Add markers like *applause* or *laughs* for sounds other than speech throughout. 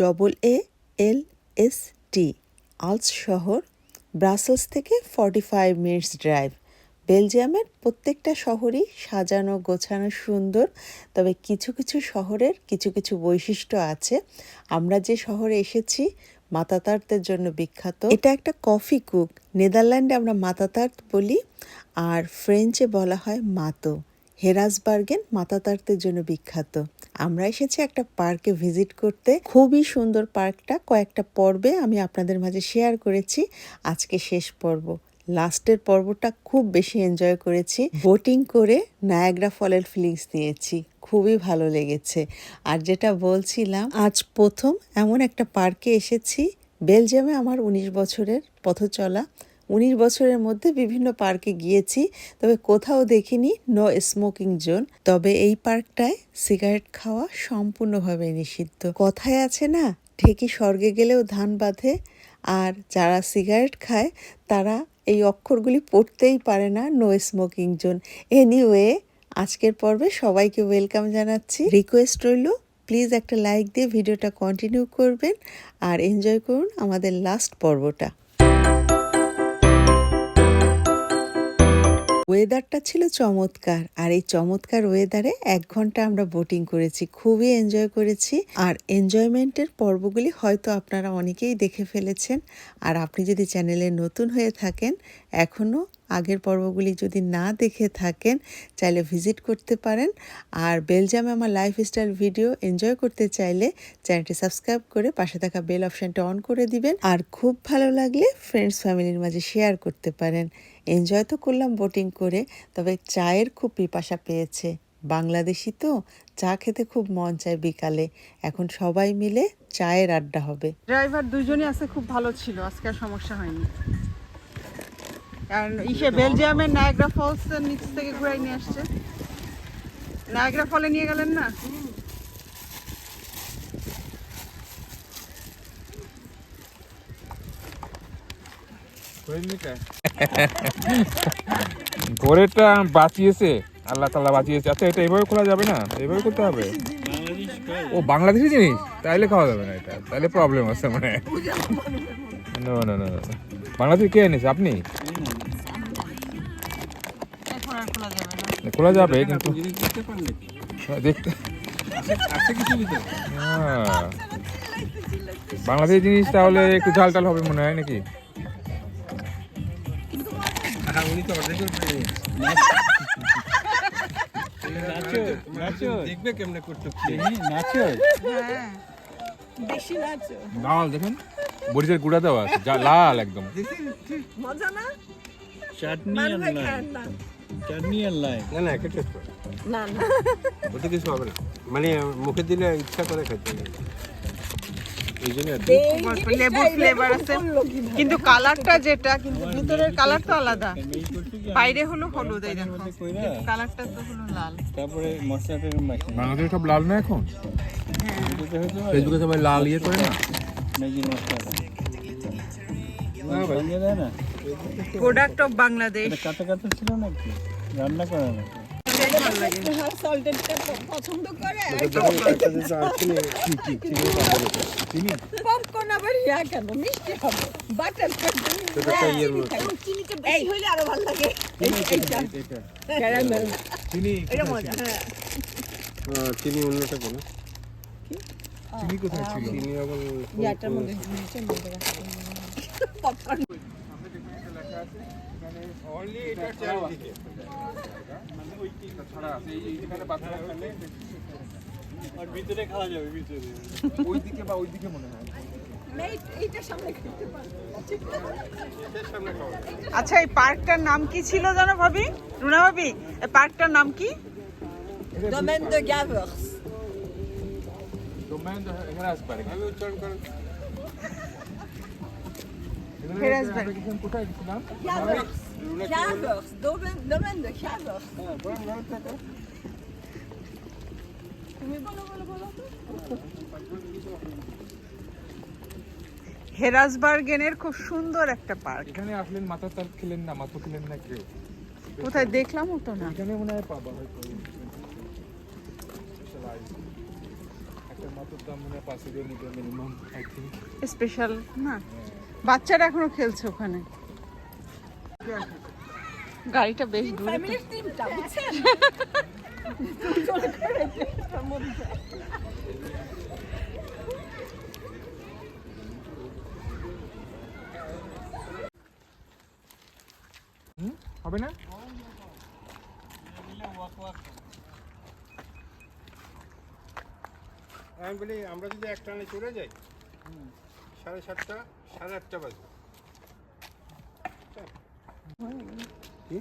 Double A L S T আলস শহর Brussels থেকে forty five minutes drive বেলজিয়ামের প্রত্যেকটা শহরই সাজানো, গোছানো, সুন্দর। তবে কিছু কিছু শহরের কিছু কিছু বৈশিষ্ট্য আছে। আমরা যে শহরে এসেছি মাতাতার্তের জন্য বিখ্যাত। এটা একটা কফি কুক নেদারল্যান্ডে আমরা মাতাতার্ত বলি, আর ফ্রেঞ্চে বলা হয় মাতো। হেরাসবার্গেন মাতাতার্তের জন্য বিখ্যাত। আমরা এসেছি একটা পার্কে ভিজিট করতে। খুবই সুন্দর পার্কটা। কয়েকটা পর্বে আমি আপনাদের মাঝে শেয়ার করেছি। আজকে শেষ পর্ব। লাস্টের পর্বটা খুব বেশি এনজয় করেছি। বোটিং করে নায়াগ্রা ফলের ফিলিংস নিয়েছি। খুবই ভালো লেগেছে। আর যেটা বলছিলাম, আজ প্রথম এমন একটা পার্কে এসেছি। বেলজিয়ামে আমার উনিশ বছরের পথ চলা উনিশ বছরের মধ্যে বিভিন্ন পার্কে গিয়েছি, তবে কোথাও দেখিনি নো স্মোকিং জোন তবে এই পার্কটায় সিগারেট খাওয়া সম্পূর্ণভাবে নিষিদ্ধ। কথায় আছে না ঠেকি স্বর্গে গেলেও ধান বাঁধে, আর যারা সিগারেট খায়, তারা এই অক্ষরগুলি পড়তেই পারে না নো স্মোকিং জোন এনিওয়ে আজকের পর্বে সবাইকে ওয়েলকাম জানাচ্ছি। রিকোয়েস্ট রইল প্লিজ একটা লাইক দিয়ে ভিডিওটা কন্টিনিউ করবেন, আর এনজয় করুন আমাদের লাস্ট পর্বটা। ওয়েদারটা ছিল চমৎকার। আর এই চমৎকার ওয়েদারে এক ঘণ্টা আমরা বোটিং করেছি, খুবই এনজয় করেছি। আর এনজয়মেন্টের পর্বগুলি হয়তো আপনারা অনেকেই দেখে ফেলেছেন। আর আপনি যদি চ্যানেলে নতুন হয়ে থাকেন, এখনও আগের পর্বগুলি যদি না দেখে থাকেন, চাইলে ভিজিট করতে পারেন। আর বেলজিয়ামে আমার লাইফস্টাইল ভিডিও এনজয় করতে চাইলে চ্যানেলটি সাবস্ক্রাইব করে পাশে থাকা বেল অপশানটা অন করে দিবেন। আর খুব ভালো লাগলে ফ্রেন্ডস ফ্যামিলির মাঝে শেয়ার করতে পারেন। এনজয় তো করলাম বোটিং করে, তবে চায়ের খুব পিপাসা পেয়েছে। বাংলাদেশি তো, চা খেতে খুব মন চায় বিকালে। এখন সবাই মিলে চায়ের আড্ডা হবে। ড্রাইভার দুজনই আছে, খুব ভালো ছিল, আজকে সমস্যা হয়নি। আর ইসে বেলজিয়ামের নায়াগ্রা ফলস নিচ থেকে ঘুরাই নিয়ে আসছে। নায়াগ্রা ফলে নিয়ে গেলেন না? পরেরটা বাঁচিয়েছে আল্লাহ তাল্লাহ বাঁচিয়েছে। আচ্ছা এটা এভাবে খোলা যাবে না? এভাবে করতে হবে? ও বাংলাদেশি জিনিস? তাইলে খাওয়া যাবে না এটা। তাহলে প্রবলেম আছে মানে না না না বাংলাদেশ কে এনেছে? আপনি? খোলা যাবে কিন্তু হ্যাঁ, দেখতে হ্যাঁ। জিনিস তাহলে একটু ঝাল টাল হবে মনে হয় নাকি? দেখবে কেমনে করতে হ্যাঁ লাল দেখেন। মরিচের গুঁড়া দেওয়া আছে লাল একদম। চাটনি আর লাই চাটনি আর লাই। না না একটা টেস্ট করে। ওতে কিছু হবে না। মানে মুখে দিলে ইচ্ছা করে খেতে ফ্লেভার আছে। কিন্তু কালারটা যেটা কিন্তু ভিতরের কালার তো আলাদা বাইরে হলো হলুদ এই দেখো। কালারটা তো হলো লাল। তারপরে মশলাটা মাখি বাংলাদেশে সব লাল না এখন? ফেসবুকে সবাই লাল ইয়ে করে না? মশলাটা দেয় না? প্রোডাক্ট অফ বাংলাদেশ এটা কাটা কাটা ছিল নাকি? রান্না করা নাকি? পপকর্ন আবার ইয়া কেন মিষ্টি হবে বাটার সেটা একটা এটা আর ভিতরে খাওয়া যাবে ভিতরে। বা মনে হয়। এইটার সামনে খেতে পারব আচ্ছা এই পার্কটার নাম কি ছিল জানো ভাবি? রুনা ভাবি এই পার্কটার নাম কি? ডোমেন de Gavers ডোমেন এখানে আসবে আমি উচ্চারণ করেন। বলো তো হেরাসবার্গেনের খুব সুন্দর একটা পার্ক। এখানে আসলেন মাথা তার খেলেন না মাথা খেলেন না কেউ। কোথায় দেখলাম তো না। এখানে মনে হয় পাবা হয়তো। একটা টমাটোর দাম মনে হয় মতো মিনিমাম আই থিঙ্ক স্পেশাল না? বাচ্চারা এখনও খেলছে ওখানে। গাড়িটা বেশ দূরে হুম হবে না? আমি বলি আমরা যদি এক টানে চলে যাই। সাড়ে সাতটা সাড়ে আটটা বাজবে। কি?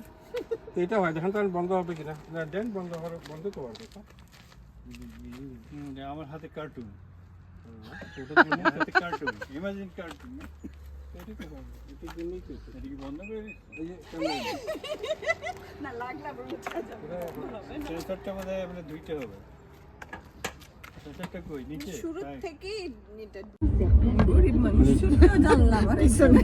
এটা হয় দেখেন তো বন্ধ হবে কিনা? না দেন বন্ধ হওয়ার বন্ধ তো হওয়ার কথা আমার হাতে কার্টুন হাতে কার্টুন ইমাজিন কার্টুন দুইটা হবে। শুরু থেকেই গরিব মানুষ জানলাম *laughs* পিছনে।